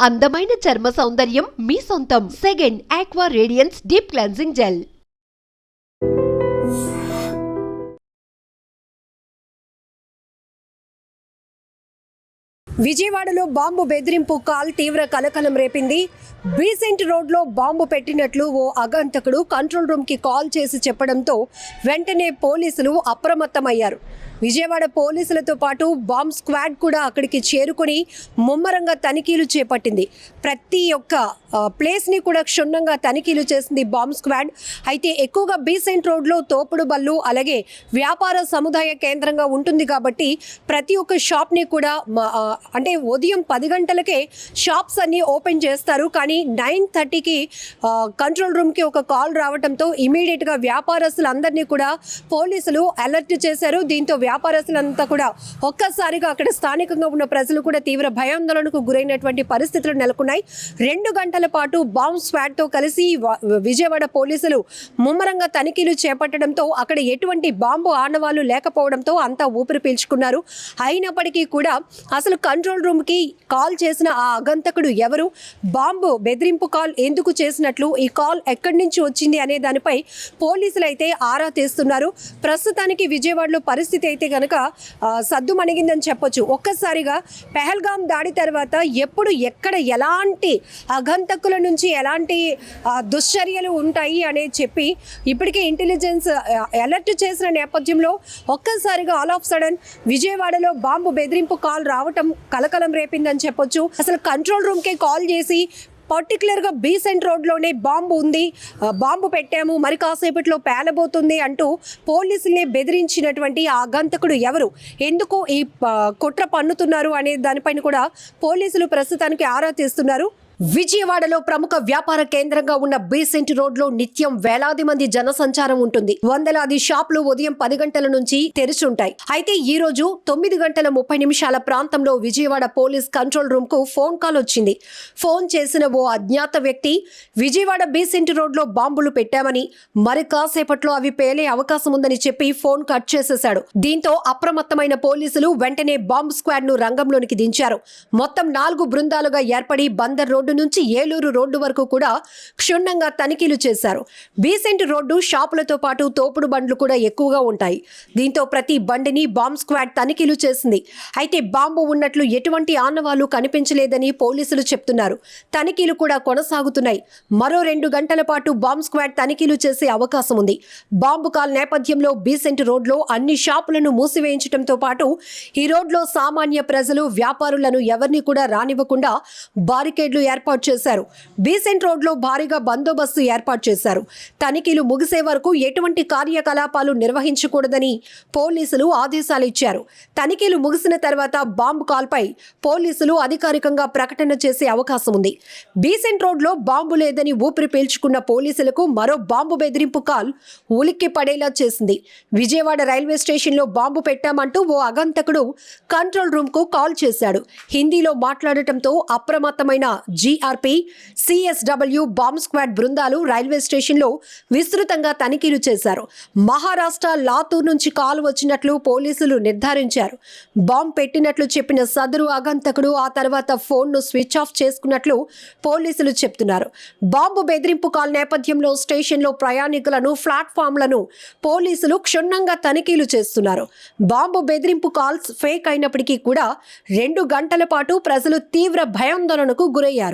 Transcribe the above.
అందమైన చర్మ సౌందర్యం మీ సొంతం. Second aqua radiance deep cleansing gel విజయవాడలో బాంబు బెదిరింపు కాల్ తీవ్ర కలకలం రేపింది. బీసెంట్ రోడ్లో బాంబు పెట్టినట్లు ఓ అగంతకుడు కంట్రోల్ రూమ్కి కాల్ చేసి చెప్పడంతో వెంటనే పోలీసులు అప్రమత్తమయ్యారు. విజయవాడ పోలీసులతో పాటు బాంబ్ స్క్వాడ్ కూడా అక్కడికి చేరుకుని ముమ్మరంగా తనిఖీలు చేపట్టింది. ప్రతి ఒక్క ప్లేస్ని కూడా క్షుణ్ణంగా తనిఖీలు చేసింది బాంబ్ స్క్వాడ్. అయితే ఎక్కువగా బీసెంట్ రోడ్లో తోపుడు బళ్ళు అలాగే వ్యాపార సముదాయ కేంద్రంగా ఉంటుంది కాబట్టి ప్రతి ఒక్క షాప్ని కూడా అంటే ఉదయం పది గంటలకే షాప్స్ అన్నీ ఓపెన్ చేస్తారు. కానీ నైన్ థర్టీకి కంట్రోల్ రూమ్కి ఒక కాల్ రావడంతో ఇమీడియట్గా వ్యాపారస్తులందరినీ కూడా పోలీసులు అలర్ట్ చేశారు. దీంతో వ్యాపారస్తులంతా కూడా ఒక్కసారిగా అక్కడ స్థానికంగా ఉన్న ప్రజలు కూడా తీవ్ర భయాందోళనకు గురైనటువంటి పరిస్థితులు నెలకొన్నాయి. రెండు గంటల పాటు బాంబ్ స్వాడ్తో కలిసి విజయవాడ పోలీసులు ముమ్మరంగా తనిఖీలు చేపట్టడంతో అక్కడ ఎటువంటి బాంబు ఆనవాళ్ళు లేకపోవడంతో అంతా ఊపిరి పీల్చుకున్నారు. అయినప్పటికీ కూడా అసలు కంట్రోల్ రూమ్కి కాల్ చేసిన ఆ అగంతకుడు ఎవరు? బాంబు బెదిరింపు కాల్ ఎందుకు చేసినట్లు? ఈ కాల్ ఎక్కడి నుంచి వచ్చింది అనే దానిపై పోలీసులు అయితే ఆరా తీస్తున్నారు. ప్రస్తుతానికి విజయవాడలో పరిస్థితి అయితే కనుక సద్దు సద్దుమణిగిందని చెప్పొచ్చు. ఒక్కసారిగా పెహల్గాం దాడి తర్వాత ఎప్పుడు ఎక్కడ ఎలాంటి అగంతకుల నుంచి ఎలాంటి దుశ్చర్యలు ఉంటాయి అనేది చెప్పి ఇప్పటికే ఇంటెలిజెన్స్ అలర్ట్ చేసిన నేపథ్యంలో ఒక్కసారిగా ఆల్ ఆఫ్ సడన్ విజయవాడలో బాంబు బెదిరింపు కాల్ రావటం కలకలం రేపిందని చెప్పొచ్చు. అసలు కంట్రోల్ రూమ్కే కాల్ చేసి పర్టికులర్గా బీసెంట్ రోడ్లోనే బాంబు ఉంది. బాంబు పెట్టాము. మరి కాసేపట్లో పేలబోతుంది అంటూ పోలీసుల్ని బెదిరించినటువంటి ఆ గంతకుడు ఎవరు? ఎందుకు ఈ కుట్ర పన్నుతున్నారు అనే దానిపైన కూడా పోలీసులు ప్రస్తుతానికి ఆరా తీస్తున్నారు. విజయవాడలో ప్రముఖ వ్యాపార కేంద్రంగా ఉన్న బీసెంట్ రోడ్లో నిత్యం వేలాది మంది జనసంచారం ఉంటుంది. వందలాది షాపులు ఉదయం పది గంటల నుంచి తెరిచి ఉంటాయి అయితే ఈ రోజు తొమ్మిది గంటల ముప్పై నిమిషాల ప్రాంతంలో విజయవాడ పోలీస్ కంట్రోల్ రూమ్కు ఫోన్ కాల్ వచ్చింది. ఫోన్ చేసిన ఓ అజ్ఞాత వ్యక్తి విజయవాడ బీసెంట్ రోడ్లో బాంబులు పెట్టామని మరి కాసేపట్లో అవి పేలే అవకాశం ఉందని చెప్పి ఫోన్ కట్ చేసేశాడు. దీంతో అప్రమత్తమైన పోలీసులు వెంటనే బాంబు స్క్వాడ్ను రంగంలోనికి దించారు. మొత్తం నాలుగు బృందాలుగా ఏర్పడి బందర్ రోడ్డు నుంచి ఏలూరు రోడ్డు వరకు కూడా క్షుణ్ణంగా తనిఖీలు చేశారు. బీసెంట్ రోడ్డు షాపులతో పాటు తోపుడు బండ్లు కూడా ఎక్కువగా ఉంటాయి. దీంతో ప్రతి బండిని బాంబ్ స్క్వాడ్ తనిఖీలు చేసింది. అయితే బాంబు ఉన్నట్లు ఎటువంటి ఆనవాళ్ళు కనిపించలేదని పోలీసులు చెప్తున్నారు. తనిఖీలు కూడా కొనసాగుతున్నాయి. మరో రెండు గంటల పాటు బాంబ్ స్క్వాడ్ తనిఖీలు చేసే అవకాశం ఉంది. బాంబు కాల్ నేపథ్యంలో బీసెంట్ రోడ్లో అన్ని షాపులను మూసివేయించడంతో పాటు ఈ రోడ్లో సామాన్య ప్రజలు వ్యాపారులను ఎవరిని కూడా రానివ్వకుండా బారికేడ్లు ఏర్పాటు చేశారు. బీసెంట్ రోడ్లో భారీగా బందోబస్తు ఏర్పాటు చేశారు. తనిఖీలు ముగిసే వరకు ఎటువంటి కార్యకలాపాలు నిర్వహించకూడదని పోలీసులు ఆదేశాలు ఇచ్చారు. తనిఖీలు ముగిసిన తర్వాత బాంబు కాల్పై పోలీసులు అధికారికంగా ప్రకటన చేసే అవకాశం ఉంది. బీసెంట్ రోడ్లో బాంబు లేదని ఊపిరి పీల్చుకున్న పోలీసులకు మరో బాంబు బెదిరింపు కాల్ ఉలిక్కి పడేలా చేసింది. విజయవాడ రైల్వే స్టేషన్లో బాంబు పెట్టామంటూ ఓ అగంతకుడు కంట్రోల్ రూమ్కు కాల్ చేశాడు. హిందీలో మాట్లాడటంతో అప్రమత్తమైన జీఆర్పీ సిఎస్డబ్ల్యూ బాంబ్ స్క్వాడ్ బృందాలు రైల్వే స్టేషన్లో విస్తృతంగా తనిఖీలు చేశారు. మహారాష్ట్ర లాతూర్ నుంచి కాల్ వచ్చినట్లు పోలీసులు నిర్ధారించారు. బాంబ్ పెట్టినట్లు చెప్పిన సదరు అగంతకుడు ఆ తర్వాత ఫోన్ను స్విచ్ ఆఫ్ చేసుకున్నట్లు పోలీసులు చెప్తున్నారు. బాంబు బెదిరింపు కాల్ నేపథ్యంలో స్టేషన్లో ప్రయాణికులను ప్లాట్ఫామ్లను పోలీసులు క్షుణ్ణంగా తనిఖీలు చేస్తున్నారు. బాంబు బెదిరింపు కాల్స్ ఫేక్ అయినప్పటికీ కూడా రెండు గంటల పాటు ప్రజలు తీవ్ర భయాందోళనకు గురయ్యారు.